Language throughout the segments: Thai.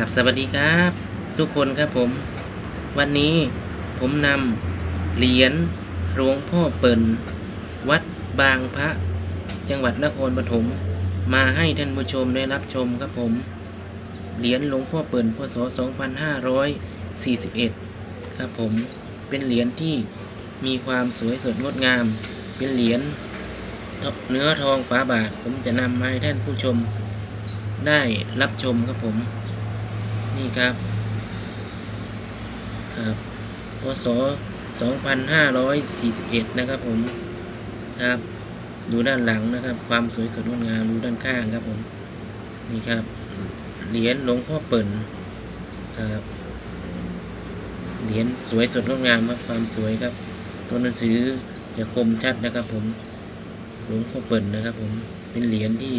ครับสวัสดีครับ ทุกคนครับผม วันนี้ผมนำเหรียญหลวงพ่อเปิ่น วัดบางพระ จังหวัดนครปฐมมาให้ท่านผู้ชมได้รับชมครับผม เหรียญหลวงพ่อเปิ่นพศ 2541 ครับผม เป็นเหรียญที่มีความสวยสดงดงาม เป็นเหรียญเนื้อทองฝาบาท ผมจะนำมาให้ท่านผู้ชมได้รับชมครับผม นี่ครับ ครับพศ2541 นะครับผมครับ ดูด้านหลังนะครับ ความสวยสดงดงามดูด้านข้างครับผม นี่ครับ เหรียญหลวงพ่อเปิ่นครับ เหรียญสวยสดงดงามครับ ความสวยครับ ตัวหนังสือจะคมชัดนะครับ ผม หลวงพ่อเปิ่นนะครับ ผม เป็นเหรียญที่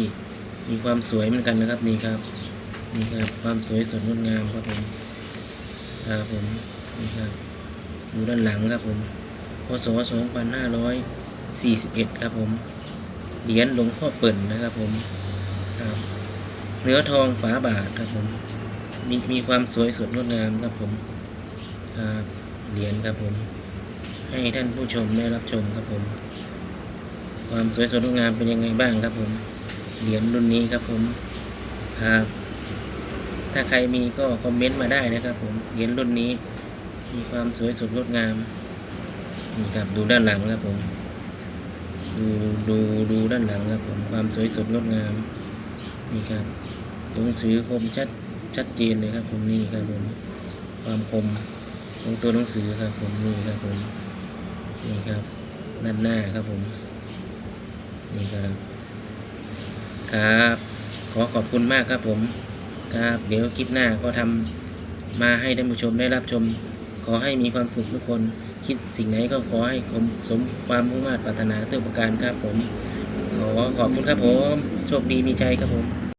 มีความสวยเหมือนกันนะครับนี่ครับ นี่ครับความสวยสดงดงามครับผมครับผมนี่ครับดูด้านหลังครับผมพศ2541 ครับผมเหรียญหลวงพ่อเปิ่นนะครับผมครับเนื้อทองฝาบาทครับผม มีมีความสวยสดงดงามครับผมครับเหรียญครับผม ให้ท่านผู้ชมได้รับชมครับผม ความสวยสดงดงามเป็นยังไงบ้างครับผม เหรียญรุ่นนี้ครับผมครับ ถ้าใครมีก็คอมเมนต์มาได้นะครับผมเหรียญรุ่นนี้ มีความสวยสดงดงามนี่ครับดูด้านหลังครับผมดูดูดูด้านหลังครับผมความสวยสดงดงามนี่ครับตัวหนังสือคมชัดชัดเจนเลยครับผมนี่ครับผมความคมของตัวหนังสือครับผมนี่ครับผมนี่ครับด้านหน้าครับผมนี่ครับ ครับ ขอขอบคุณมากครับผม ครับ เดี๋ยวคลิปหน้าก็ทำมาให้ท่านผู้ชมได้รับชม ขอให้มีความสุขทุกคน คิดสิ่งไหนก็ขอให้สมความมุ่งมา่ปรารถนาทุกประการครับผม ขอขอบคุณครับผม โชคดีมีใจครับผม